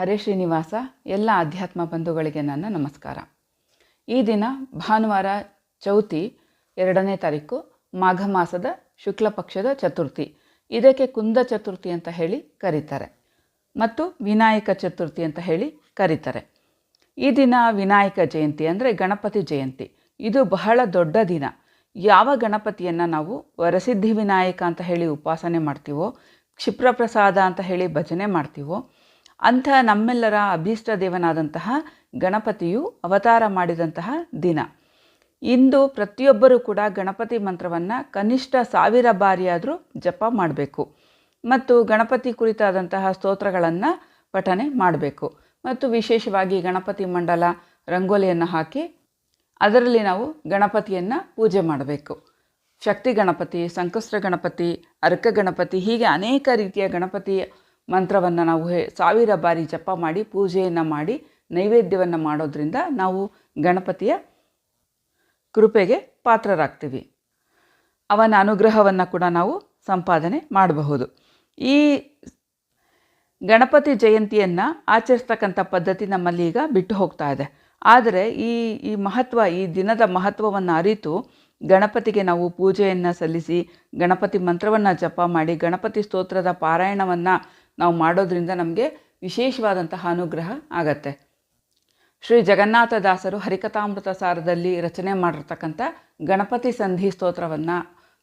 ಹರೇ ಶ್ರೀನಿವಾಸ, ಎಲ್ಲ ಆಧ್ಯಾತ್ಮ ಬಂಧುಗಳಿಗೆ ನನ್ನ ನಮಸ್ಕಾರ. ಈ ದಿನ ಭಾನುವಾರ ಚೌತಿ ಎರಡನೇ ತಾರೀಕು, ಮಾಘ ಮಾಸದ ಶುಕ್ಲ ಪಕ್ಷದ ಚತುರ್ಥಿ. ಇದಕ್ಕೆ ಕುಂದ ಚತುರ್ಥಿ ಅಂತ ಹೇಳಿ ಕರೀತಾರೆ. ಮತ್ತು ವಿನಾಯಕ ಚತುರ್ಥಿ ಅಂತ ಹೇಳಿ ಕರೀತಾರೆ. ಈ ದಿನ ವಿನಾಯಕ ಜಯಂತಿ ಅಂದರೆ ಗಣಪತಿ ಜಯಂತಿ. ಇದು ಬಹಳ ದೊಡ್ಡ ದಿನ. ಯಾವ ಗಣಪತಿಯನ್ನು ನಾವು ವರಸಿದ್ಧಿ ವಿನಾಯಕ ಅಂತ ಹೇಳಿ ಉಪಾಸನೆ ಮಾಡ್ತೀವೋ, ಕ್ಷಿಪ್ರಪ್ರಸಾದ ಅಂತ ಹೇಳಿ ಭಜನೆ ಮಾಡ್ತೀವೋ ಅಂಥ ನಮ್ಮೆಲ್ಲರ ಅಭೀಷ್ಟ ದೇವನಾದಂತಹ ಗಣಪತಿಯು ಅವತಾರ ಮಾಡಿದಂತಹ ದಿನ. ಇಂದು ಪ್ರತಿಯೊಬ್ಬರೂ ಕೂಡ ಗಣಪತಿ ಮಂತ್ರವನ್ನು ಕನಿಷ್ಠ ಸಾವಿರ ಬಾರಿಯಾದರೂ ಜಪ ಮಾಡಬೇಕು. ಮತ್ತು ಗಣಪತಿ ಕುರಿತಾದಂತಹ ಸ್ತೋತ್ರಗಳನ್ನು ಪಠನೆ ಮಾಡಬೇಕು. ಮತ್ತು ವಿಶೇಷವಾಗಿ ಗಣಪತಿ ಮಂಡಲ ರಂಗೋಲಿಯನ್ನು ಹಾಕಿ ಅದರಲ್ಲಿ ನಾವು ಗಣಪತಿಯನ್ನು ಪೂಜೆ ಮಾಡಬೇಕು. ಶಕ್ತಿ ಗಣಪತಿ, ಸಂಕಷ್ಟ ಗಣಪತಿ, ಅರ್ಕ ಗಣಪತಿ ಹೀಗೆ ಅನೇಕ ರೀತಿಯ ಗಣಪತಿ ಮಂತ್ರವನ್ನು ನಾವು ಸಾವಿರ ಬಾರಿ ಜಪ ಮಾಡಿ, ಪೂಜೆಯನ್ನು ಮಾಡಿ, ನೈವೇದ್ಯವನ್ನು ಮಾಡೋದ್ರಿಂದ ನಾವು ಗಣಪತಿಯ ಕೃಪೆಗೆ ಪಾತ್ರರಾಗ್ತೀವಿ. ಅವನ ಅನುಗ್ರಹವನ್ನು ಕೂಡ ನಾವು ಸಂಪಾದನೆ ಮಾಡಬಹುದು. ಈ ಗಣಪತಿ ಜಯಂತಿಯನ್ನು ಆಚರಿಸ್ತಕ್ಕಂಥ ಪದ್ಧತಿ ನಮ್ಮಲ್ಲಿ ಈಗ ಬಿಟ್ಟು ಹೋಗ್ತಾ ಇದೆ. ಆದರೆ ಈ ಈ ಮಹತ್ವ, ಈ ದಿನದ ಮಹತ್ವವನ್ನು ಅರಿತು ಗಣಪತಿಗೆ ನಾವು ಪೂಜೆಯನ್ನು ಸಲ್ಲಿಸಿ, ಗಣಪತಿ ಮಂತ್ರವನ್ನು ಜಪ ಮಾಡಿ, ಗಣಪತಿ ಸ್ತೋತ್ರದ ಪಾರಾಯಣವನ್ನು ನಾವು ಮಾಡೋದ್ರಿಂದ ನಮಗೆ ವಿಶೇಷವಾದಂತಹ ಅನುಗ್ರಹ ಆಗತ್ತೆ. ಶ್ರೀ ಜಗನ್ನಾಥದಾಸರು ಹರಿಕಥಾಮೃತ ಸಾರದಲ್ಲಿ ರಚನೆ ಮಾಡಿರ್ತಕ್ಕಂಥ ಗಣಪತಿ ಸಂಧಿ ಸ್ತೋತ್ರವನ್ನು,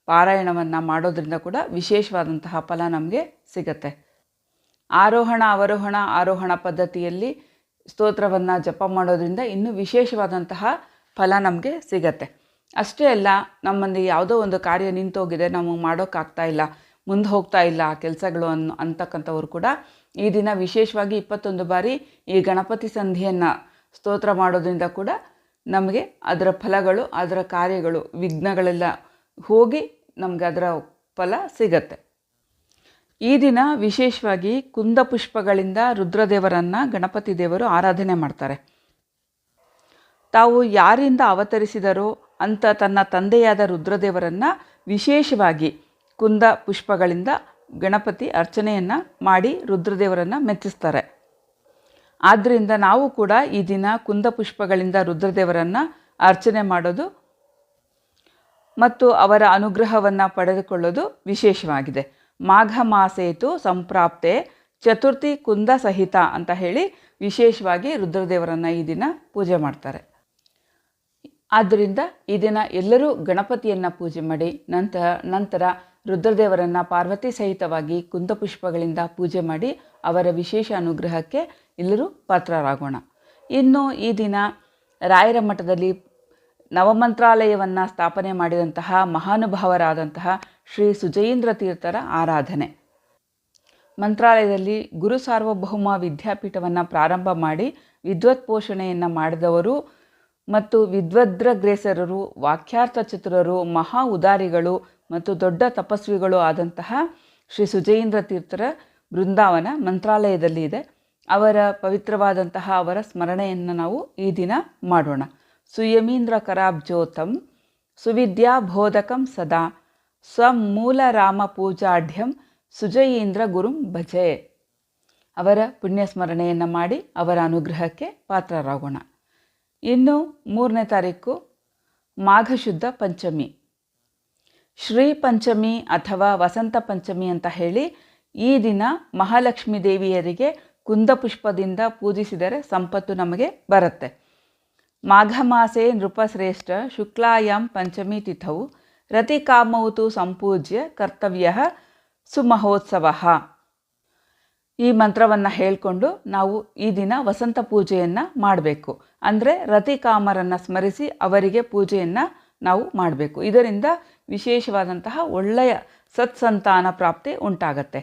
ಪಾರಾಯಣವನ್ನು ಮಾಡೋದ್ರಿಂದ ಕೂಡ ವಿಶೇಷವಾದಂತಹ ಫಲ ನಮಗೆ ಸಿಗತ್ತೆ. ಆರೋಹಣ, ಅವರೋಹಣ, ಆರೋಹಣ ಪದ್ಧತಿಯಲ್ಲಿ ಸ್ತೋತ್ರವನ್ನು ಜಪ ಮಾಡೋದ್ರಿಂದ ಇನ್ನೂ ವಿಶೇಷವಾದಂತಹ ಫಲ ನಮಗೆ ಸಿಗತ್ತೆ. ಅಷ್ಟೇ ಅಲ್ಲ, ನಮ್ಮಲ್ಲಿ ಯಾವುದೋ ಒಂದು ಕಾರ್ಯ ನಿಂತೋಗಿದೆ, ನಾವು ಮಾಡೋಕ್ಕಾಗ್ತಾ ಇಲ್ಲ ಮುಂದೆ ಹೋಗ್ತಾ ಇಲ್ಲ ಆ ಕೆಲಸಗಳು ಅನ್, ಅಂತಕ್ಕಂಥವ್ರು ಕೂಡ. ಈ ದಿನ ವಿಶೇಷವಾಗಿ ಇಪ್ಪತ್ತೊಂದು ಬಾರಿ ಈ ಗಣಪತಿ ಸಂಧಿಯನ್ನು ಸ್ತೋತ್ರ ಮಾಡೋದ್ರಿಂದ ಕೂಡ ನಮಗೆ ಅದರ ಫಲಗಳು, ಅದರ ಕಾರ್ಯಗಳು, ವಿಘ್ನಗಳೆಲ್ಲ ಹೋಗಿ ನಮಗೆ ಅದರ ಫಲ ಸಿಗತ್ತೆ. ಈ ದಿನ ವಿಶೇಷವಾಗಿ ಕುಂದ ಪುಷ್ಪಗಳಿಂದ ರುದ್ರದೇವರನ್ನು ಗಣಪತಿ ದೇವರು ಆರಾಧನೆ ಮಾಡ್ತಾರೆ. ತಾವು ಯಾರಿಂದ ಅವತರಿಸಿದರೋ ಅಂತ ತನ್ನ ತಂದೆಯಾದ ರುದ್ರದೇವರನ್ನು ವಿಶೇಷವಾಗಿ ಕುಂದ ಪುಷ್ಪಗಳಿಂದ ಗಣಪತಿ ಅರ್ಚನೆಯನ್ನು ಮಾಡಿ ರುದ್ರದೇವರನ್ನು ಮೆಚ್ಚಿಸ್ತಾರೆ. ಆದ್ದರಿಂದ ನಾವು ಕೂಡ ಈ ದಿನ ಕುಂದ ಪುಷ್ಪಗಳಿಂದ ರುದ್ರದೇವರನ್ನು ಅರ್ಚನೆ ಮಾಡೋದು ಮತ್ತು ಅವರ ಅನುಗ್ರಹವನ್ನು ಪಡೆದುಕೊಳ್ಳೋದು ವಿಶೇಷವಾಗಿದೆ. ಮಾಘ ಮಾಸೇತು ಸಂಪ್ರಾಪ್ತೆ ಚತುರ್ಥಿ ಕುಂದ ಸಹಿತ ಅಂತ ಹೇಳಿ ವಿಶೇಷವಾಗಿ ರುದ್ರದೇವರನ್ನು ಈ ದಿನ ಪೂಜೆ ಮಾಡ್ತಾರೆ. ಆದ್ದರಿಂದ ಈ ದಿನ ಎಲ್ಲರೂ ಗಣಪತಿಯನ್ನು ಪೂಜೆ ಮಾಡಿ ನಂತರ ನಂತರ ರುದ್ರದೇವರನ್ನು ಪಾರ್ವತಿ ಸಹಿತವಾಗಿ ಕುಂದಪುಷ್ಪಗಳಿಂದ ಪೂಜೆ ಮಾಡಿ ಅವರ ವಿಶೇಷ ಅನುಗ್ರಹಕ್ಕೆ ಎಲ್ಲರೂ ಪಾತ್ರರಾಗೋಣ. ಇನ್ನು ಈ ದಿನ ರಾಯರ ಮಠದಲ್ಲಿ ನವಮಂತ್ರಾಲಯವನ್ನು ಸ್ಥಾಪನೆ ಮಾಡಿದಂತಹ ಮಹಾನುಭಾವರಾದಂತಹ ಶ್ರೀ ಸುಜಯೀಂದ್ರ ತೀರ್ಥರ ಆರಾಧನೆ. ಮಂತ್ರಾಲಯದಲ್ಲಿ ಗುರು ಸಾರ್ವಭೌಮ ವಿದ್ಯಾಪೀಠವನ್ನು ಪ್ರಾರಂಭ ಮಾಡಿ ವಿದ್ವತ್ ಪೋಷಣೆಯನ್ನು ಮಾಡಿದವರು ಮತ್ತು ವಿದ್ವದ್ರಗ್ರೇಸರರು ವಾಕ್ಯಾರ್ಥ ಚತುರರು, ಮಹಾ ಉದಾರಿಗಳು ಮತ್ತು ದೊಡ್ಡ ತಪಸ್ವಿಗಳು ಆದಂತಹ ಶ್ರೀ ಸುಜಯೀಂದ್ರ ತೀರ್ಥರ ಬೃಂದಾವನ ಮಂತ್ರಾಲಯದಲ್ಲಿ ಇದೆ. ಅವರ ಪವಿತ್ರವಾದಂತಹ ಅವರ ಸ್ಮರಣೆಯನ್ನು ನಾವು ಈ ದಿನ ಮಾಡೋಣ. ಸುಯಮೀಂದ್ರ ಕರಾಬ್ಜೋತಂ ಸುವಿದ್ಯಾ ಬೋಧಕಂ ಸದಾ. ಸ್ವಮೂಲ ರಾಮ ಪೂಜಾಢ್ಯಂ ಸುಜಯೀಂದ್ರ ಗುರುಂ ಭಜೆ. ಅವರ ಪುಣ್ಯ ಸ್ಮರಣೆಯನ್ನು ಮಾಡಿ ಅವರ ಅನುಗ್ರಹಕ್ಕೆ ಪಾತ್ರರಾಗೋಣ. ಇನ್ನು ಮೂರನೇ ತಾರೀಕು ಮಾಘಶುದ್ಧ ಪಂಚಮಿ. ಶ್ರೀ ಪಂಚಮಿ ಅಥವಾ ವಸಂತ ಪಂಚಮಿ ಅಂತ ಹೇಳಿ ಈ ದಿನ ಮಹಾಲಕ್ಷ್ಮೀ ದೇವಿಯರಿಗೆ ಕುಂದಪುಷ್ಪದಿಂದ ಪೂಜಿಸಿದರೆ ಸಂಪತ್ತು ನಮಗೆ ಬರುತ್ತೆ. ಮಾಘ ಮಾಸೆ ನೃಪಶ್ರೇಷ್ಠ ಶುಕ್ಲಾಯಂ ಪಂಚಮಿ ತಿಥೌ ರತಿಕಾಮೌತು ಸಂಪೂಜ್ಯ ಕರ್ತವ್ಯ ಸುಮಹೋತ್ಸವ. ಈ ಮಂತ್ರವನ್ನು ಹೇಳಿಕೊಂಡು ನಾವು ಈ ದಿನ ವಸಂತ ಪೂಜೆಯನ್ನು ಮಾಡಬೇಕು. ಅಂದರೆ ರತಿಕಾಮರನ್ನು ಸ್ಮರಿಸಿ ಅವರಿಗೆ ಪೂಜೆಯನ್ನು ನಾವು ಮಾಡಬೇಕು. ಇದರಿಂದ ವಿಶೇಷವಾದಂತಹ ಒಳ್ಳೆಯ ಸತ್ಸಂತಾನ ಪ್ರಾಪ್ತಿ ಉಂಟಾಗತ್ತೆ.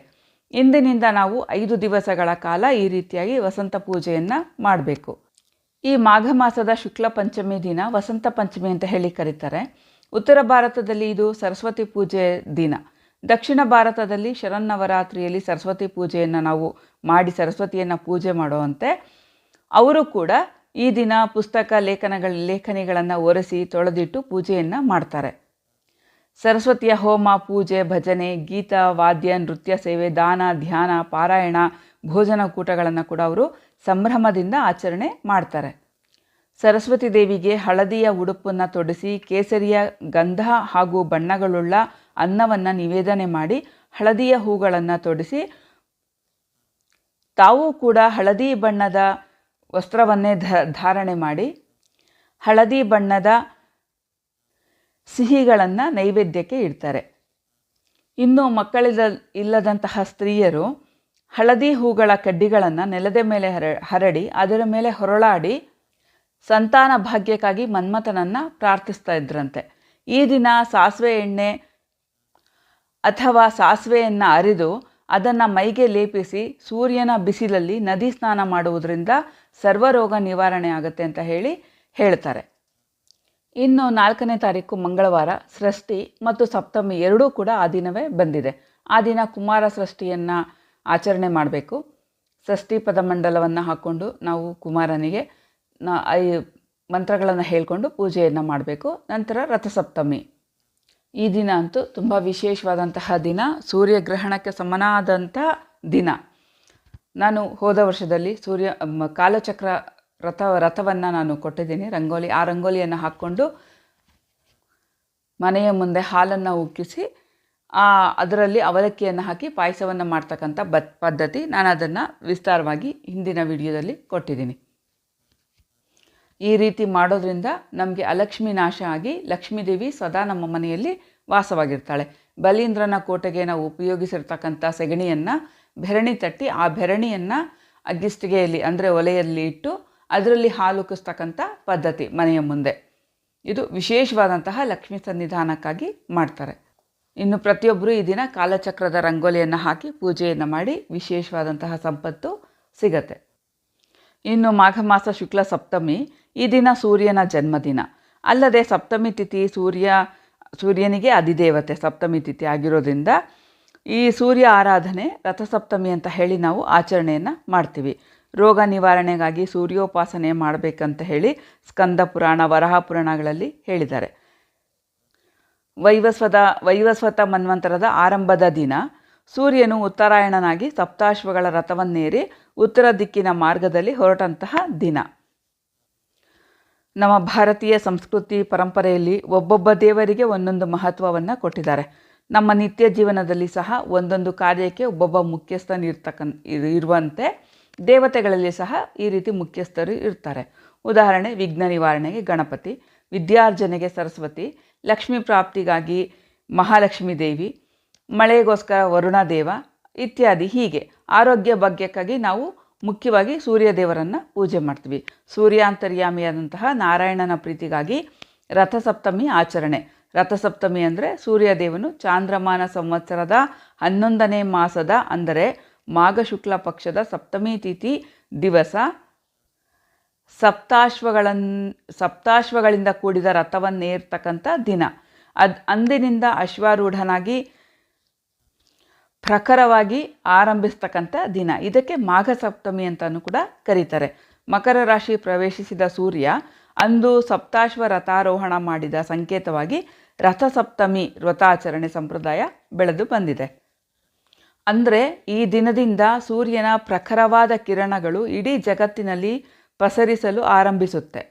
ಇಂದಿನಿಂದ ನಾವು ಐದು ದಿವಸಗಳ ಕಾಲ ಈ ರೀತಿಯಾಗಿ ವಸಂತ ಪೂಜೆಯನ್ನು ಮಾಡಬೇಕು. ಈ ಮಾಘ ಮಾಸದ ಶುಕ್ಲ ಪಂಚಮಿ ದಿನ ವಸಂತ ಪಂಚಮಿ ಅಂತ ಹೇಳಿ ಕರೀತಾರೆ. ಉತ್ತರ ಭಾರತದಲ್ಲಿ ಇದು ಸರಸ್ವತಿ ಪೂಜೆ ದಿನ. ದಕ್ಷಿಣ ಭಾರತದಲ್ಲಿ ಶರನ್ನವರಾತ್ರಿಯಲ್ಲಿ ಸರಸ್ವತಿ ಪೂಜೆಯನ್ನು ನಾವು ಮಾಡಿ ಸರಸ್ವತಿಯನ್ನು ಪೂಜೆ ಮಾಡುವಂತೆ ಅವರು ಕೂಡ ಈ ದಿನ ಪುಸ್ತಕ ಲೇಖನಗಳ ಲೇಖನಿಗಳನ್ನು ಒರೆಸಿ ತೊಳೆದಿಟ್ಟು ಪೂಜೆಯನ್ನು ಮಾಡ್ತಾರೆ. ಸರಸ್ವತಿಯ ಹೋಮ, ಪೂಜೆ, ಭಜನೆ, ಗೀತ, ವಾದ್ಯ, ನೃತ್ಯ ಸೇವೆ, ದಾನ, ಧ್ಯಾನ, ಪಾರಾಯಣ, ಭೋಜನ ಕೂಟಗಳನ್ನು ಕೂಡ ಅವರು ಸಂಭ್ರಮದಿಂದ ಆಚರಣೆ ಮಾಡ್ತಾರೆ. ಸರಸ್ವತಿ ದೇವಿಗೆ ಹಳದಿಯ ಉಡುಪನ್ನು ತೊಡಿಸಿ ಕೇಸರಿಯ ಗಂಧ ಹಾಗೂ ಬಣ್ಣಗಳುಳ್ಳ ಅನ್ನವನ್ನು ನಿವೇದನೆ ಮಾಡಿ ಹಳದಿಯ ಹೂಗಳನ್ನು ತೊಡಿಸಿ ತಾವೂ ಕೂಡ ಹಳದಿ ಬಣ್ಣದ ವಸ್ತ್ರವನ್ನೇ ಧಾರಣೆ ಮಾಡಿ ಹಳದಿ ಬಣ್ಣದ ಸಿಹಿಗಳನ್ನು ನೈವೇದ್ಯಕ್ಕೆ ಇಡ್ತಾರೆ. ಇನ್ನು ಮಕ್ಕಳಿಲ್ಲ, ಇಲ್ಲದಂತಹ ಸ್ತ್ರೀಯರು ಹಳದಿ ಹೂಗಳ ಕಡ್ಡಿಗಳನ್ನು ನೆಲದ ಮೇಲೆ ಹರ, ಹರಡಿ ಅದರ ಮೇಲೆ ಹೊರಳಾಡಿ ಸಂತಾನ ಭಾಗ್ಯಕ್ಕಾಗಿ ಮನ್ಮಥನನ್ನು ಪ್ರಾರ್ಥಿಸ್ತಾ ಇದ್ರಂತೆ. ಈ ದಿನ ಸಾಸಿವೆ ಎಣ್ಣೆ ಅಥವಾ ಸಾಸಿವೆಯನ್ನು ಅರಿದು ಅದನ್ನು ಮೈಗೆ ಲೇಪಿಸಿ ಸೂರ್ಯನ ಬಿಸಿಲಲ್ಲಿ ನದಿ ಸ್ನಾನ ಮಾಡುವುದರಿಂದ ಸರ್ವರೋಗ ನಿವಾರಣೆ ಆಗುತ್ತೆ ಅಂತ ಹೇಳಿ ಹೇಳ್ತಾರೆ. ಇನ್ನು ನಾಲ್ಕನೇ ತಾರೀಕು ಮಂಗಳವಾರ, ಸೃಷ್ಟಿ ಮತ್ತು ಸಪ್ತಮಿ ಎರಡೂ ಕೂಡ ಆ ದಿನವೇ ಬಂದಿದೆ. ಆ ದಿನ ಕುಮಾರ ಸೃಷ್ಟಿಯನ್ನು ಆಚರಣೆ ಮಾಡಬೇಕು. ಷಷ್ಠಿ ಪದಮಂಡಲವನ್ನು ಹಾಕ್ಕೊಂಡು ನಾವು ಕುಮಾರನಿಗೆ ಐ, ಮಂತ್ರಗಳನ್ನು ಹೇಳಿಕೊಂಡು ಪೂಜೆಯನ್ನು ಮಾಡಬೇಕು. ನಂತರ ರಥಸಪ್ತಮಿ. ಈ ದಿನ ಅಂತೂ ತುಂಬ ವಿಶೇಷವಾದಂತಹ ದಿನ. ಸೂರ್ಯಗ್ರಹಣಕ್ಕೆ ಸಮನಾದಂಥ ದಿನ. ನಾನು ಹೋದ ವರ್ಷದಲ್ಲಿ ಸೂರ್ಯ ಕಾಲಚಕ್ರ ರಥ, ರಥವನ್ನು ನಾನು ಕೊಟ್ಟಿದ್ದೀನಿ. ರಂಗೋಲಿ, ಆ ರಂಗೋಲಿಯನ್ನು ಹಾಕ್ಕೊಂಡು ಮನೆಯ ಮುಂದೆ ಹಾಲನ್ನು ಉಕ್ಕಿಸಿ, ಆ ಅದರಲ್ಲಿ ಅವಲಕ್ಕಿಯನ್ನು ಹಾಕಿ ಪಾಯಸವನ್ನು ಮಾಡ್ತಕ್ಕಂಥ ಬತ್ ಪದ್ಧತಿ ನಾನು ಅದನ್ನು ವಿಸ್ತಾರವಾಗಿ ಹಿಂದಿನ ವಿಡಿಯೋದಲ್ಲಿ ಕೊಟ್ಟಿದ್ದೀನಿ. ಈ ರೀತಿ ಮಾಡೋದ್ರಿಂದ ನಮಗೆ ಅಲಕ್ಷ್ಮಿ ನಾಶ ಆಗಿ ಲಕ್ಷ್ಮೀದೇವಿ ಸದಾ ನಮ್ಮ ಮನೆಯಲ್ಲಿ ವಾಸವಾಗಿರ್ತಾಳೆ. ಬಲೀಂದ್ರನ ಕೋಟೆಗೆ ನಾವು ಉಪಯೋಗಿಸಿರ್ತಕ್ಕಂಥ ಸೆಗಣಿಯನ್ನು ಬೆರಣಿ ತಟ್ಟಿ ಆ ಬೆರಣಿಯನ್ನು ಅಗ್ಗಿಸ್ಟಿಗೆಯಲ್ಲಿ ಅಂದರೆ ಒಲೆಯಲ್ಲಿ ಇಟ್ಟು ಅದರಲ್ಲಿ ಹಾಲುಕಿಸ್ತಕ್ಕಂಥ ಪದ್ಧತಿ ಮನೆಯ ಮುಂದೆ. ಇದು ವಿಶೇಷವಾದಂತಹ ಲಕ್ಷ್ಮೀ ಸನ್ನಿಧಾನಕ್ಕಾಗಿ ಮಾಡ್ತಾರೆ. ಇನ್ನು ಪ್ರತಿಯೊಬ್ಬರು ಈ ದಿನ ಕಾಲಚಕ್ರದ ರಂಗೋಲಿಯನ್ನು ಹಾಕಿ ಪೂಜೆಯನ್ನು ಮಾಡಿ ವಿಶೇಷವಾದಂತಹ ಸಂಪತ್ತು ಸಿಗತ್ತೆ. ಇನ್ನು ಮಾಘ ಮಾಸ ಶುಕ್ಲ ಸಪ್ತಮಿ, ಈ ದಿನ ಸೂರ್ಯನ ಜನ್ಮದಿನ. ಅಲ್ಲದೆ ಸಪ್ತಮಿ ತಿಥಿ ಸೂರ್ಯ, ಸೂರ್ಯನಿಗೆ ಅಧಿದೇವತೆ, ಸಪ್ತಮಿ ತಿಥಿ ಆಗಿರೋದ್ರಿಂದ ಈ ಸೂರ್ಯ ಆರಾಧನೆ ರಥಸಪ್ತಮಿ ಅಂತ ಹೇಳಿ ನಾವು ಆಚರಣೆಯನ್ನು ಮಾಡ್ತೀವಿ. ರೋಗ ನಿವಾರಣೆಗಾಗಿ ಸೂರ್ಯೋಪಾಸನೆ ಮಾಡಬೇಕಂತ ಹೇಳಿ ಸ್ಕಂದ ಪುರಾಣ, ವರಹ ಪುರಾಣಗಳಲ್ಲಿ ಹೇಳಿದ್ದಾರೆ. ವೈವಸ್ವದ, ವೈವಸ್ವತ ಮನ್ವಂತರದ ಆರಂಭದ ದಿನ ಸೂರ್ಯನು ಉತ್ತರಾಯಣನಾಗಿ ಸಪ್ತಾಶ್ವಗಳ ರಥವನ್ನೇರಿ ಉತ್ತರ ದಿಕ್ಕಿನ ಮಾರ್ಗದಲ್ಲಿ ಹೊರಟಂತಹ ದಿನ. ನಮ್ಮ ಭಾರತೀಯ ಸಂಸ್ಕೃತಿ ಪರಂಪರೆಯಲ್ಲಿ ಒಬ್ಬೊಬ್ಬ ದೇವರಿಗೆ ಒಂದೊಂದು ಮಹತ್ವವನ್ನು ಕೊಟ್ಟಿದ್ದಾರೆ. ನಮ್ಮ ನಿತ್ಯ ಜೀವನದಲ್ಲಿ ಸಹ ಒಂದೊಂದು ಕಾರ್ಯಕ್ಕೆ ಒಬ್ಬೊಬ್ಬ ಮುಖ್ಯಸ್ಥನಿರ್ತಕ್ಕಂಥ ಇರುವಂತೆ ದೇವತೆಗಳಲ್ಲಿ ಸಹ ಈ ರೀತಿ ಮುಖ್ಯಸ್ಥರು ಇರ್ತಾರೆ. ಉದಾಹರಣೆ, ವಿಘ್ನ ನಿವಾರಣೆಗೆ ಗಣಪತಿ, ವಿದ್ಯಾರ್ಜನೆಗೆ ಸರಸ್ವತಿ, ಲಕ್ಷ್ಮೀ ಪ್ರಾಪ್ತಿಗಾಗಿ ಮಹಾಲಕ್ಷ್ಮೀ ದೇವಿ, ಮಳೆಗೋಸ್ಕರ ವರುಣ ದೇವ ಇತ್ಯಾದಿ ಹೀಗೆ. ಆರೋಗ್ಯ ಭಾಗ್ಯಕ್ಕಾಗಿ ನಾವು ಮುಖ್ಯವಾಗಿ ಸೂರ್ಯ ದೇವರನ್ನು ಪೂಜೆ ಮಾಡ್ತೀವಿ. ಸೂರ್ಯಾಂತರ್ಯಾಮಿಯಾದಂತಹ ನಾರಾಯಣನ ಪ್ರೀತಿಗಾಗಿ ರಥಸಪ್ತಮಿ ಆಚರಣೆ. ರಥಸಪ್ತಮಿ ಅಂದರೆ ಸೂರ್ಯದೇವನು ಚಾಂದ್ರಮಾನ ಸಂವತ್ಸರದ ಹನ್ನೊಂದನೇ ಮಾಸದ ಅಂದರೆ ಮಾಘ ಶುಕ್ಲ ಪಕ್ಷದ ಸಪ್ತಮಿ ತಿಥಿ ದಿವಸ. ಸಪ್ತಾಶ್ವಗಳನ್, ಸಪ್ತಾಶ್ವಗಳಿಂದ ಕೂಡಿದ ರಥವನ್ನೇರ್ತಕ್ಕಂಥ ದಿನ. ಅದ್ ಅಂದಿನಿಂದ ಅಶ್ವಾರೂಢನಾಗಿ ಪ್ರಖರವಾಗಿ ಆರಂಭಿಸ್ತಕ್ಕಂಥ ದಿನ. ಇದಕ್ಕೆ ಮಾಘ ಸಪ್ತಮಿ ಅಂತಲೂ ಕೂಡ ಕರೀತಾರೆ. ಮಕರ ರಾಶಿ ಪ್ರವೇಶಿಸಿದ ಸೂರ್ಯ ಅಂದು ಸಪ್ತಾಶ್ವ ರಥಾರೋಹಣ ಮಾಡಿದ ಸಂಕೇತವಾಗಿ ರಥಸಪ್ತಮಿ ವ್ರತಾಚರಣೆ ಸಂಪ್ರದಾಯ ಬೆಳೆದು ಬಂದಿದೆ. ಅಂದರೆ ಈ ದಿನದಿಂದ ಸೂರ್ಯನ ಪ್ರಖರವಾದ ಕಿರಣಗಳು ಇಡೀ ಜಗತ್ತಿನಲ್ಲಿ ಪಸರಿಸಲು ಆರಂಭಿಸುತ್ತೆ.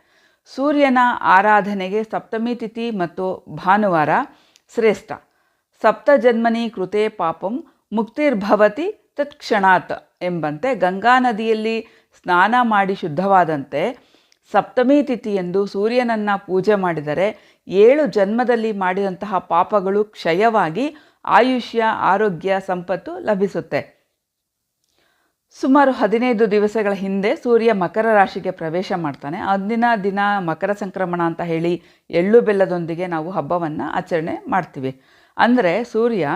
ಸೂರ್ಯನ ಆರಾಧನೆಗೆ ಸಪ್ತಮಿ ತಿಥಿ ಮತ್ತು ಭಾನುವಾರ ಶ್ರೇಷ್ಠ. ಸಪ್ತಜನ್ಮನಿ ಕೃತೆ ಪಾಪಂ ಮುಕ್ತಿರ್ಭವತಿ ತತ್ಕ್ಷಣಾತ್ ಎಂಬಂತೆ ಗಂಗಾ ನದಿಯಲ್ಲಿ ಸ್ನಾನ ಮಾಡಿ ಶುದ್ಧವಾದಂತೆ ಸಪ್ತಮಿ ತಿಥಿಯಂದು ಸೂರ್ಯನನ್ನು ಪೂಜೆ ಮಾಡಿದರೆ ಏಳು ಜನ್ಮದಲ್ಲಿ ಮಾಡಿದಂತಹ ಪಾಪಗಳು ಕ್ಷಯವಾಗಿ ಆಯುಷ್ಯ, ಆರೋಗ್ಯ, ಸಂಪತ್ತು ಲಭಿಸುತ್ತೆ. ಸುಮಾರು ಹದಿನೈದು ದಿವಸಗಳ ಹಿಂದೆ ಸೂರ್ಯ ಮಕರ ರಾಶಿಗೆ ಪ್ರವೇಶ ಮಾಡ್ತಾನೆ. ಅಂದಿನ ದಿನ ಮಕರ ಸಂಕ್ರಮಣ ಅಂತ ಹೇಳಿ ಎಳ್ಳು ಬೆಲ್ಲದೊಂದಿಗೆ ನಾವು ಹಬ್ಬವನ್ನು ಆಚರಣೆ ಮಾಡ್ತೀವಿ. ಅಂದರೆ ಸೂರ್ಯ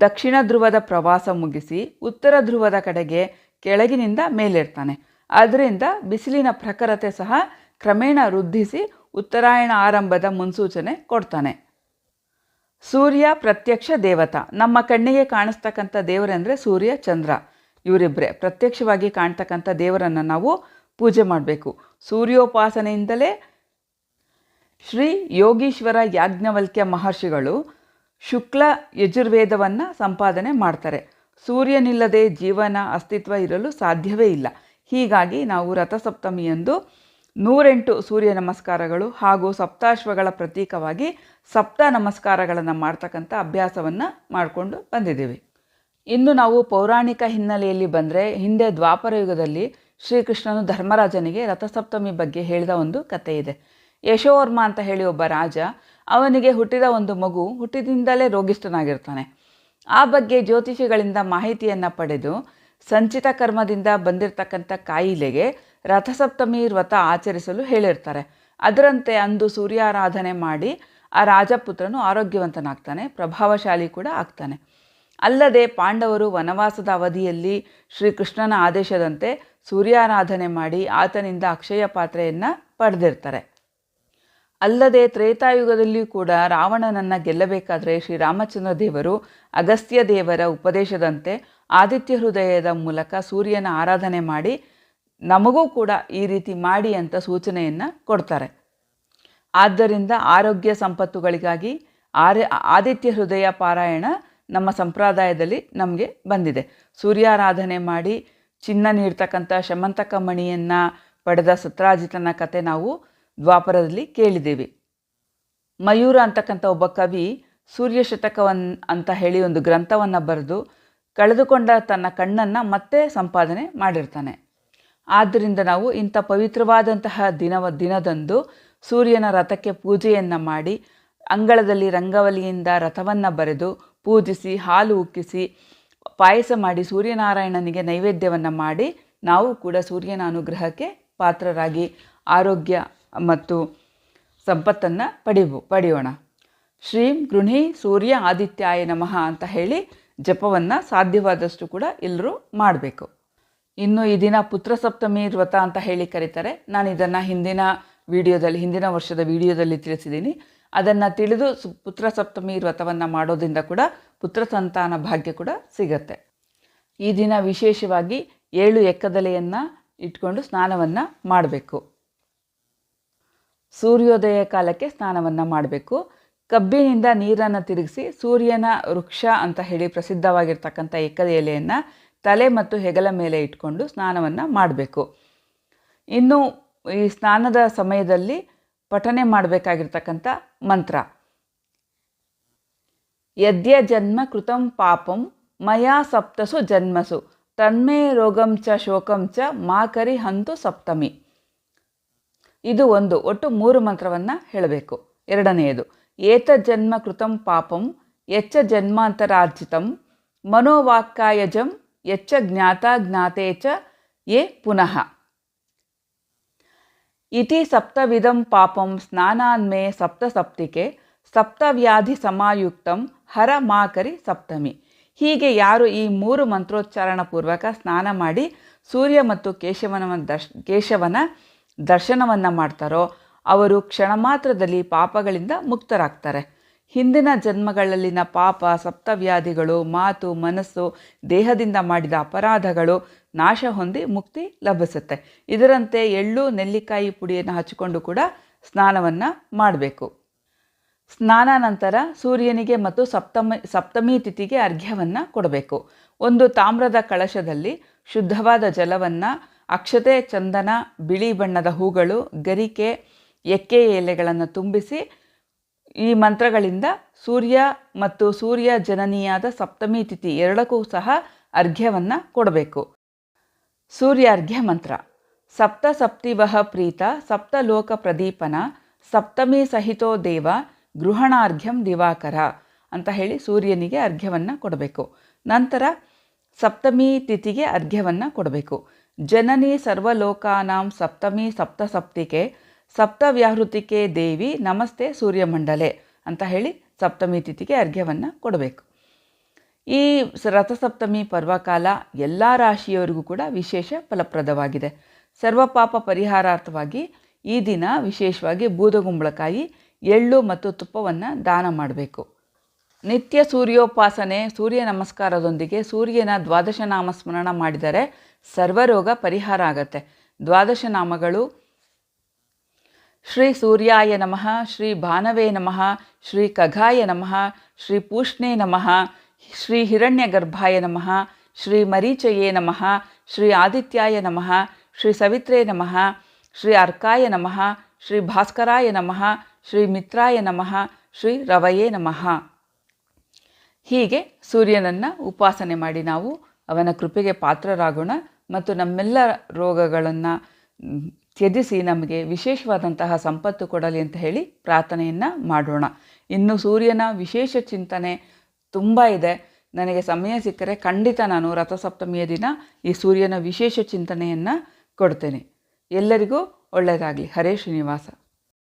ದಕ್ಷಿಣ ಧ್ರುವದ ಪ್ರವಾಸ ಮುಗಿಸಿ ಉತ್ತರ ಧ್ರುವದ ಕಡೆಗೆ ಕೆಳಗಿನಿಂದ ಮೇಲೇರ್ತಾನೆ. ಅದರಿಂದ ಬಿಸಿಲಿನ ಪ್ರಖರತೆ ಸಹ ಕ್ರಮೇಣ ವೃದ್ಧಿಸಿ ಉತ್ತರಾಯಣ ಆರಂಭದ ಮುನ್ಸೂಚನೆ ಕೊಡ್ತಾನೆ. ಸೂರ್ಯ ಪ್ರತ್ಯಕ್ಷ ದೇವತ. ನಮ್ಮ ಕಣ್ಣಿಗೆ ಕಾಣಿಸ್ತಕ್ಕಂಥ ದೇವರೆಂದರೆ ಸೂರ್ಯ, ಚಂದ್ರ. ಇವರಿಬ್ಬರೇ ಪ್ರತ್ಯಕ್ಷವಾಗಿ ಕಾಣ್ತಕ್ಕಂಥ ದೇವರನ್ನು ನಾವು ಪೂಜೆ ಮಾಡಬೇಕು. ಸೂರ್ಯೋಪಾಸನೆಯಿಂದಲೇ ಶ್ರೀ ಯೋಗೀಶ್ವರ ಯಾಜ್ಞವಲ್ಕ್ಯ ಮಹರ್ಷಿಗಳು ಶುಕ್ಲ ಯಜುರ್ವೇದವನ್ನು ಸಂಪಾದನೆ ಮಾಡ್ತಾರೆ. ಸೂರ್ಯನಿಲ್ಲದೆ ಜೀವನ, ಅಸ್ತಿತ್ವ ಇರಲು ಸಾಧ್ಯವೇ ಇಲ್ಲ. ಹೀಗಾಗಿ ನಾವು ರಥಸಪ್ತಮಿಯಂದು ನೂರೆಂಟು ಸೂರ್ಯ ನಮಸ್ಕಾರಗಳು ಹಾಗೂ ಸಪ್ತಾಶ್ವಗಳ ಪ್ರತೀಕವಾಗಿ ಸಪ್ತ ನಮಸ್ಕಾರಗಳನ್ನು ಮಾಡ್ತಕ್ಕಂಥ ಅಭ್ಯಾಸವನ್ನು ಮಾಡಿಕೊಂಡು ಬಂದಿದ್ದೀವಿ. ಇನ್ನು ನಾವು ಪೌರಾಣಿಕ ಹಿನ್ನೆಲೆಯಲ್ಲಿ ಬಂದರೆ ಹಿಂದೆ ದ್ವಾಪರ ಯುಗದಲ್ಲಿ ಶ್ರೀಕೃಷ್ಣನು ಧರ್ಮರಾಜನಿಗೆ ರಥಸಪ್ತಮಿ ಬಗ್ಗೆ ಹೇಳಿದ ಒಂದು ಕಥೆ ಇದೆ. ಯಶೋವರ್ಮ ಅಂತ ಹೇಳಿ ಒಬ್ಬ ರಾಜ ಅವನಿಗೆ ಹುಟ್ಟಿದ ಒಂದು ಮಗು ಹುಟ್ಟಿದಿಂದಲೇ ರೋಗಿಷ್ಠನಾಗಿರ್ತಾನೆ. ಆ ಬಗ್ಗೆ ಜ್ಯೋತಿಷಿಗಳಿಂದ ಮಾಹಿತಿಯನ್ನು ಪಡೆದು ಸಂಚಿತ ಕರ್ಮದಿಂದ ಬಂದಿರತಕ್ಕಂಥ ಕಾಯಿಲೆಗೆ ರಥಸಪ್ತಮಿ ವ್ರತ ಆಚರಿಸಲು ಹೇಳಿರ್ತಾರೆ. ಅದರಂತೆ ಅಂದು ಸೂರ್ಯಾರಾಧನೆ ಮಾಡಿ ಆ ರಾಜಪುತ್ರನು ಆರೋಗ್ಯವಂತನಾಗ್ತಾನೆ, ಪ್ರಭಾವಶಾಲಿ ಕೂಡ ಆಗ್ತಾನೆ. ಅಲ್ಲದೆ ಪಾಂಡವರು ವನವಾಸದ ಅವಧಿಯಲ್ಲಿ ಶ್ರೀಕೃಷ್ಣನ ಆದೇಶದಂತೆ ಸೂರ್ಯಾರಾಧನೆ ಮಾಡಿ ಆತನಿಂದ ಅಕ್ಷಯ ಪಾತ್ರೆಯನ್ನು ಪಡೆದಿರ್ತಾರೆ. ಅಲ್ಲದೆ ತ್ರೇತಾಯುಗದಲ್ಲಿ ಕೂಡ ರಾವಣನನ್ನು ಗೆಲ್ಲಬೇಕಾದರೆ ಶ್ರೀರಾಮಚಂದ್ರ ದೇವರು ಅಗಸ್ತ್ಯ ದೇವರ ಉಪದೇಶದಂತೆ ಆದಿತ್ಯ ಹೃದಯದ ಮೂಲಕ ಸೂರ್ಯನ ಆರಾಧನೆ ಮಾಡಿ ನಮಗೂ ಕೂಡ ಈ ರೀತಿ ಮಾಡಿ ಅಂತ ಸೂಚನೆಯನ್ನು ಕೊಡ್ತಾರೆ. ಆದ್ದರಿಂದ ಆರೋಗ್ಯ ಸಂಪತ್ತುಗಳಿಗಾಗಿ ಆರ್ಯ, ಆದಿತ್ಯ ಹೃದಯ ಪಾರಾಯಣ ನಮ್ಮ ಸಂಪ್ರದಾಯದಲ್ಲಿ ನಮಗೆ ಬಂದಿದೆ. ಸೂರ್ಯಾರಾಧನೆ ಮಾಡಿ ಚಿನ್ನ ನೀಡ್ತಕ್ಕಂಥ ಶಮಂತಕ ಮಣಿಯನ್ನು ಪಡೆದ ಸತ್ರಾಜಿತನ ಕತೆ ನಾವು ದ್ವಾಪರದಲ್ಲಿ ಕೇಳಿದ್ದೀವಿ. ಮಯೂರ ಅಂತಕ್ಕಂಥ ಒಬ್ಬ ಕವಿ ಸೂರ್ಯ ಶತಕವನ್ ಅಂತ ಹೇಳಿ ಒಂದು ಗ್ರಂಥವನ್ನು ಬರೆದು ಕಳೆದುಕೊಂಡ ತನ್ನ ಕಣ್ಣನ್ನು ಮತ್ತೆ ಸಂಪಾದನೆ ಮಾಡಿರ್ತಾನೆ. ಆದ್ದರಿಂದ ನಾವು ಇಂಥ ಪವಿತ್ರವಾದಂತಹ ದಿನವ ದಿನದಂದು ಸೂರ್ಯನ ರಥಕ್ಕೆ ಪೂಜೆಯನ್ನು ಮಾಡಿ, ಅಂಗಳದಲ್ಲಿ ರಂಗವಲಿಯಿಂದ ರಥವನ್ನು ಬರೆದು ಪೂಜಿಸಿ, ಹಾಲು ಉಕ್ಕಿಸಿ, ಪಾಯಸ ಮಾಡಿ, ಸೂರ್ಯನಾರಾಯಣನಿಗೆ ನೈವೇದ್ಯವನ್ನು ಮಾಡಿ ನಾವು ಕೂಡ ಸೂರ್ಯನ ಅನುಗ್ರಹಕ್ಕೆ ಪಾತ್ರರಾಗಿ ಆರೋಗ್ಯ ಮತ್ತು ಸಂಪತ್ತನ್ನು ಪಡಿಬೋ, ಪಡೆಯೋಣ. ಶ್ರೀಂ ಗೃಹಿ ಸೂರ್ಯ ಆದಿತ್ಯಾಯ ನಮಃ ಅಂತ ಹೇಳಿ ಜಪವನ್ನು ಸಾಧ್ಯವಾದಷ್ಟು ಕೂಡ ಎಲ್ಲರೂ ಮಾಡಬೇಕು. ಇನ್ನು ಈ ದಿನ ಪುತ್ರ ಸಪ್ತಮಿ ವ್ರತ ಅಂತ ಹೇಳಿ ಕರೀತಾರೆ. ನಾನು ಇದನ್ನು ಹಿಂದಿನ ವಿಡಿಯೋದಲ್ಲಿ, ಹಿಂದಿನ ವರ್ಷದ ವಿಡಿಯೋದಲ್ಲಿ ತಿಳಿಸಿದ್ದೀನಿ. ಅದನ್ನು ತಿಳಿದು ಪುತ್ರ ಸಪ್ತಮಿ ವ್ರತವನ್ನು ಮಾಡೋದ್ರಿಂದ ಕೂಡ ಪುತ್ರ ಸಂತಾನ ಭಾಗ್ಯ ಕೂಡ ಸಿಗತ್ತೆ. ಈ ದಿನ ವಿಶೇಷವಾಗಿ ಏಳು ಎಕ್ಕದಲೆಯನ್ನು ಇಟ್ಕೊಂಡು ಸ್ನಾನವನ್ನು ಮಾಡಬೇಕು. ಸೂರ್ಯೋದಯ ಕಾಲಕ್ಕೆ ಸ್ನಾನವನ್ನು ಮಾಡಬೇಕು. ಕಬ್ಬಿನಿಂದ ನೀರನ್ನು ತಿರುಗಿಸಿ ಸೂರ್ಯನ ವೃಕ್ಷ ಅಂತ ಹೇಳಿ ಪ್ರಸಿದ್ಧವಾಗಿರ್ತಕ್ಕಂಥ ಎಕ್ಕದ ಎಲೆಯನ್ನು ತಲೆ ಮತ್ತು ಹೆಗಲ ಮೇಲೆ ಇಟ್ಕೊಂಡು ಸ್ನಾನವನ್ನು ಮಾಡಬೇಕು. ಇನ್ನು ಈ ಸ್ನಾನದ ಸಮಯದಲ್ಲಿ ಪಠನೆ ಮಾಡಬೇಕಾಗಿರ್ತಕ್ಕಂಥ ಮಂತ್ರ. ಯದ್ಯ ಜನ್ಮ ಕೃತಂ ಪಾಪಂ, ಮಯಾ ಸಪ್ತಸು ಜನ್ಮಸು, ತನ್ಮೇ ರೋಗಂ ಚ ಶೋಕಂ ಚ ಮಾಕರಿ ಹಂತು ಸಪ್ತಮಿ. ಇದು ಒಂದು, ಒಟ್ಟು ಮೂರು ಮಂತ್ರವನ್ನು ಹೇಳಬೇಕು. ಎರಡನೆಯದು, ಏತ ಜನ್ಮ ಕೃತಂ ಪಾಪಂ, ಎಚ್ಚ ಜನ್ಮಾಂತರಾರ್ಜಿತಂ, ಮನೋವಾಕ್ಕಾಯಜಂ ಎಚ್ಚ ಜ್ಞಾತ ಜ್ಞಾತೆ ಚ ಯೇ ಪುನಃ. ಇತಿ ಸಪ್ತವಿಧಂ ಪಾಪಂ ಸ್ನಾನಾನ್ಮೇ ಸಪ್ತಸಪ್ತಿಕೆ ಸಪ್ತವ್ಯಾಧಿ ಸಮಾಯುಕ್ತಂ ಹರ ಮಾಕರಿ ಸಪ್ತಮಿ. ಹೀಗೆ ಯಾರು ಈ ಮೂರು ಮಂತ್ರೋಚ್ಚಾರಣ ಪೂರ್ವಕ ಸ್ನಾನ ಮಾಡಿ ಸೂರ್ಯ ಮತ್ತು ಕೇಶವನ ದರ್ಶ್ ಕೇಶವನ ದರ್ಶನವನ್ನು ಮಾಡ್ತಾರೋ, ಅವರು ಕ್ಷಣ ಮಾತ್ರದಲ್ಲಿ ಪಾಪಗಳಿಂದ ಮುಕ್ತರಾಗ್ತಾರೆ. ಹಿಂದಿನ ಜನ್ಮಗಳಲ್ಲಿನ ಪಾಪ, ಸಪ್ತವ್ಯಾಧಿಗಳು, ಮಾತು, ಮನಸ್ಸು, ದೇಹದಿಂದ ಮಾಡಿದ ಅಪರಾಧಗಳು ನಾಶ ಹೊಂದಿ ಮುಕ್ತಿ ಲಭಿಸುತ್ತೆ. ಇದರಂತೆ ಎಳ್ಳು, ನೆಲ್ಲಿಕಾಯಿ ಪುಡಿಯನ್ನು ಹಚ್ಚಿಕೊಂಡು ಕೂಡ ಸ್ನಾನವನ್ನು ಮಾಡಬೇಕು. ಸ್ನಾನ ನಂತರ ಸೂರ್ಯನಿಗೆ ಮತ್ತು ಸಪ್ತಮಿ ಸಪ್ತಮಿ ತಿಥಿಗೆ ಅರ್ಘ್ಯವನ್ನು ಕೊಡಬೇಕು. ಒಂದು ತಾಮ್ರದ ಕಳಶದಲ್ಲಿ ಶುದ್ಧವಾದ ಜಲವನ್ನು ಅಕ್ಷತೆ, ಚಂದನ, ಬಿಳಿ ಬಣ್ಣದ ಹೂಗಳು, ಗರಿಕೆ ಎಕ್ಕೆ ಎಲೆಗಳನ್ನು ತುಂಬಿಸಿ ಈ ಮಂತ್ರಗಳಿಂದ ಸೂರ್ಯ ಮತ್ತು ಸೂರ್ಯ ಜನನಿಯಾದ ಸಪ್ತಮಿ ತಿಥಿ ಎರಡಕ್ಕೂ ಸಹ ಅರ್ಘ್ಯವನ್ನು ಕೊಡಬೇಕು. ಸೂರ್ಯ ಅರ್ಘ್ಯ ಮಂತ್ರ. ಸಪ್ತ ಸಪ್ತಿವಹ ಪ್ರೀತ ಸಪ್ತಲೋಕ ಪ್ರದೀಪನ, ಸಪ್ತಮಿ ಸಹಿತೋ ದೇವ, ಗೃಹಣಾರ್ಘ್ಯಂ ದಿವಾಕರ ಅಂತ ಹೇಳಿ ಸೂರ್ಯನಿಗೆ ಅರ್ಘ್ಯವನ್ನು ಕೊಡಬೇಕು. ನಂತರ ಸಪ್ತಮಿ ತಿಥಿಗೆ ಅರ್ಘ್ಯವನ್ನು ಕೊಡಬೇಕು. ಜನನಿ ಸರ್ವಲೋಕಾನಾಂ ಸಪ್ತಮಿ ಸಪ್ತಸಪ್ತಿಕೆ ಸಪ್ತವ್ಯಾಹೃತಿಕೆ ದೇವಿ ನಮಸ್ತೆ ಸೂರ್ಯಮಂಡಲೆ ಅಂತ ಹೇಳಿ ಸಪ್ತಮಿ ತಿಥಿಗೆ ಅರ್ಘ್ಯವನ್ನು ಕೊಡಬೇಕು. ಈ ರಥಸಪ್ತಮಿ ಪರ್ವಕಾಲ ಎಲ್ಲ ರಾಶಿಯವರಿಗೂ ಕೂಡ ವಿಶೇಷ ಫಲಪ್ರದವಾಗಿದೆ. ಸರ್ವಪಾಪ ಪರಿಹಾರಾರ್ಥವಾಗಿ ಈ ದಿನ ವಿಶೇಷವಾಗಿ ಬೂದಗುಂಬಳಕಾಯಿ, ಎಳ್ಳು ಮತ್ತು ತುಪ್ಪವನ್ನು ದಾನ ಮಾಡಬೇಕು. ನಿತ್ಯ ಸೂರ್ಯೋಪಾಸನೆ, ಸೂರ್ಯ ನಮಸ್ಕಾರದೊಂದಿಗೆ ಸೂರ್ಯನ ದ್ವಾದಶ ನಾಮ ಸ್ಮರಣ ಮಾಡಿದರೆ ಸರ್ವರೋಗ ಪರಿಹಾರ ಆಗತ್ತೆ. ದ್ವಾದಶ ನಾಮಗಳು ಶ್ರೀ ಸೂರ್ಯಾಯ ನಮಃ ಶ್ರೀ ಭಾನವೇ ನಮಃ ಶ್ರೀ ಖಗಾಯ ನಮಃ ಶ್ರೀ ಪೂಷ್ಣೇ ನಮಃ ಶ್ರೀ ಹಿರಣ್ಯಗರ್ಭಾಯ ನಮಃ ಶ್ರೀ ಮರೀಚಯೇ ನಮಃ ಶ್ರೀ ಆದಿತ್ಯಾಯ ನಮಃ ಶ್ರೀ ಸವಿತ್ರೇ ನಮಃ ಶ್ರೀ ಅರ್ಕಾಯ ನಮಃ ಶ್ರೀ ಭಾಸ್ಕರಾಯ ನಮಃ ಶ್ರೀ ಮಿತ್ರಾಯ ನಮಃ ಶ್ರೀ ರವಯೇ ನಮಃ ಹೀಗೆ ಸೂರ್ಯನನ್ನು ಉಪಾಸನೆ ಮಾಡಿ ನಾವು ಅವನ ಕೃಪೆಗೆ ಪಾತ್ರರಾಗೋಣ ಮತ್ತು ನಮ್ಮೆಲ್ಲ ರೋಗಗಳನ್ನು ತ್ಯಜಿಸಿ ನಮಗೆ ವಿಶೇಷವಾದಂತಹ ಸಂಪತ್ತು ಕೊಡಲಿ ಅಂತ ಹೇಳಿ ಪ್ರಾರ್ಥನೆಯನ್ನು ಮಾಡೋಣ. ಇನ್ನು ಸೂರ್ಯನ ವಿಶೇಷ ಚಿಂತನೆ ತುಂಬ ಇದೆ. ನನಗೆ ಸಮಯ ಸಿಕ್ಕರೆ ಖಂಡಿತ ನಾನು ರಥಸಪ್ತಮಿಯ ದಿನ ಈ ಸೂರ್ಯನ ವಿಶೇಷ ಚಿಂತನೆಯನ್ನು ಕೊಡ್ತೇನೆ. ಎಲ್ಲರಿಗೂ ಒಳ್ಳೆಯದಾಗಲಿ. ಹರೇ ಶ್ರೀನಿವಾಸ.